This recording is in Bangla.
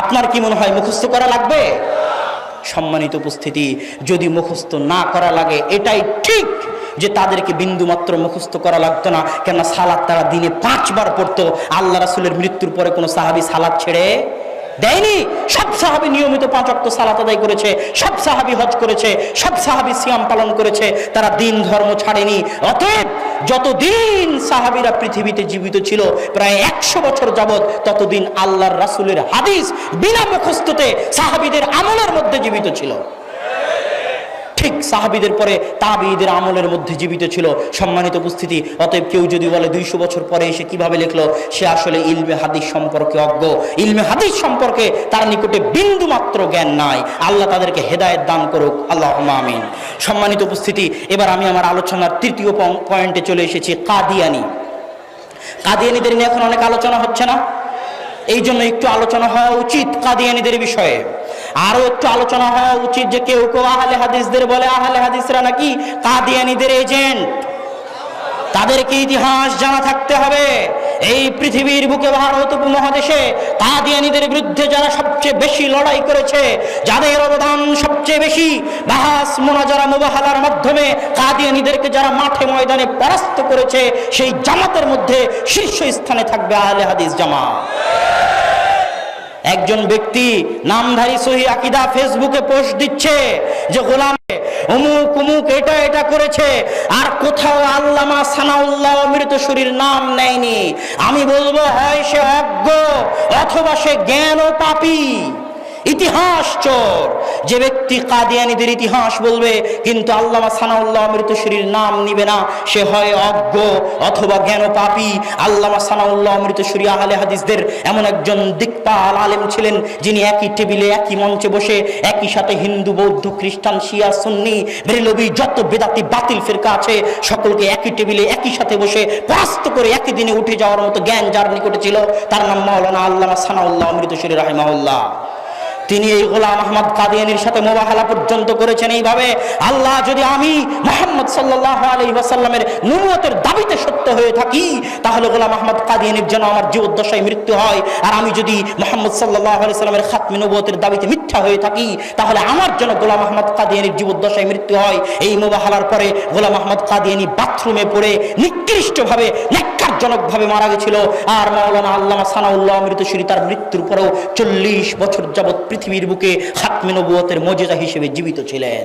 আপনার কি মনে হয় মুখস্থ করা লাগবে? সম্মানিত উপস্থিতি, যদি মুখস্থ না করা লাগে, এটাই ঠিক যে তাদেরকে বিন্দুমাত্র মুখস্থ করা লাগতো না, কেননা সালাদ তারা দিনে পাঁচবার পড়তো। আল্লাহ রাসুলের মৃত্যুর পরে কোনো সাহাবি সালাদ ছেড়ে দেয়নি। সব সাহাবি নিয়মিত পাঁচ অক্ত সালাত আদায় করেছে, সব সাহাবি হজ করেছে, সব সাহাবি সিয়াম পালন করেছে, তারা দিন ধর্ম ছাড়েনি। অতএব যতদিন সাহাবিরা পৃথিবীতে জীবিত ছিল, প্রায় একশো বছর যাবৎ ততদিন আল্লাহর রাসুলের হাদিস বিনা মুখস্থতে সাহাবিদের আমলের মধ্যে জীবিত ছিল। ঠিক সাহাবিদের পরে তাবিদের আমলের মধ্যে জীবিত ছিল। সম্মানিত উপস্থিতি, অতএব কেউ যদি বলে দুইশো বছর পরে এসে কীভাবে লিখলো, সে আসলে ইলমে হাদিস সম্পর্কে অজ্ঞ। ইলমে হাদিস সম্পর্কে তার নিকটে বিন্দু মাত্র জ্ঞান নাই। আল্লাহ তাদেরকে হেদায়েত দান করুক। আল্লাহ আমিন। সম্মানিত উপস্থিতি, এবার আমি আমার আলোচনার তৃতীয় পয়েন্টে চলে এসেছি, কাদিয়ানি। কাদিয়ানিদের নিয়ে এখন অনেক আলোচনা হচ্ছে না? এই জন্য একটু আলোচনা হওয়া উচিত কাদিয়ানিদের বিষয়ে। আরও একটু আলোচনা হওয়া উচিত যে কেউ কেউ আহলে হাদিসদের বলে, আহলে হাদিসরা নাকি কাদিয়ানিদের এজেন্ট তাদেরকে ইতিহাস জানা থাকতে হবে। এই পৃথিবীর বুকে ভারত উপমহাদেশে কাদিয়ানিদের বিরুদ্ধে যারা সবচেয়ে বেশি লড়াই করেছে, যাদের অবদান সবচেয়ে বেশি, বাহাস, মোনাজারা, মুবাহালার মাধ্যমে কাদিয়ানিদেরকে যারা মাঠে ময়দানে পরাস্ত করেছে, সেই জামাতের মধ্যে শীর্ষ স্থানে থাকবে আহলে হাদিস জামাত। একজন ব্যক্তি নামধারী সহি আকিদা ফেসবুকে পোস্ট দিচ্ছে যে, গোলাম, অমুক অমুক, এটা এটা করেছে, আর কোথাও আল্লামা সানাউল্লাহ মৃত শরীর নাম নেয়নি। আমি বলব, হয়, সে অজ্ঞ, অথবা সে জ্ঞান ও পাপী, ইতিহাস চোর যে ব্যক্তি কাদিয়ানিদের ইতিহাস বলবে, কিন্তু আল্লামা সানাউল্লাহ মৃতশরীর নাম নিবে না। সে হয় অজ্ঞ অথবা জ্ঞান পাপী। আল্লামা সানাউল্লাহ মৃতশরী আহলে হাদিসদের এমন একজন দিকপাল আলেম ছিলেন, যিনি একই টেবিলে, একই মঞ্চে বসে, একই সাথে হিন্দু, বৌদ্ধ, খ্রিস্টান, শিয়া, সুন্নি, বেরেলবি, যত বেদাতি বাতিল ফিরকা আছে, সকলকে একই টেবিলে, একই সাথে বসে পরাস্ত করে একই দিনে উঠে যাওয়ার মতো জ্ঞান যার নিকটে ছিল, তার নাম মাওলানা আল্লামা সানাউল্লাহ মৃতশরী রাহিমাহুল্লাহ। তিনি এই গোলাম আহমদ কাদিয়ানির সাথে মোবাহেলা পর্যন্ত করেছেন এইভাবে। আল্লাহ যদি আমি মোহাম্মদ সাল্লাহ আলী ওয়াসাল্লামের নুমতের দাবিতে সত্য হয়ে থাকি, তাহলে গোলাম আহমদ কাদিয়ানির যেন আমার জীবদ্দশায় মৃত্যু হয়। আর আমি যদি মোহাম্মদ সাল্লাহ আলি সাল্লামের খাতমি নবতের দাবিতে মিথ্যা হয়ে থাকি, তাহলে আমার যেন গোলাম আহমদ কাদিয়ানির জীবদ্দশায় মৃত্যু হয়। এই মোবাহালার পরে গোলাম আহমদ কাদিয়ানি বাথরুমে পড়ে নিকৃষ্টভাবে, ন্যাক্কারজনকভাবে মারা গেছিল। আর মাওলানা আল্লামা সানাউল্লাহ মৃতশ্রী তার মৃত্যুর পরেও চল্লিশ বছর যাবৎ পৃথিবীর বুকে খাতমে নবুয়তের হিসেবে জীবিত ছিলেন।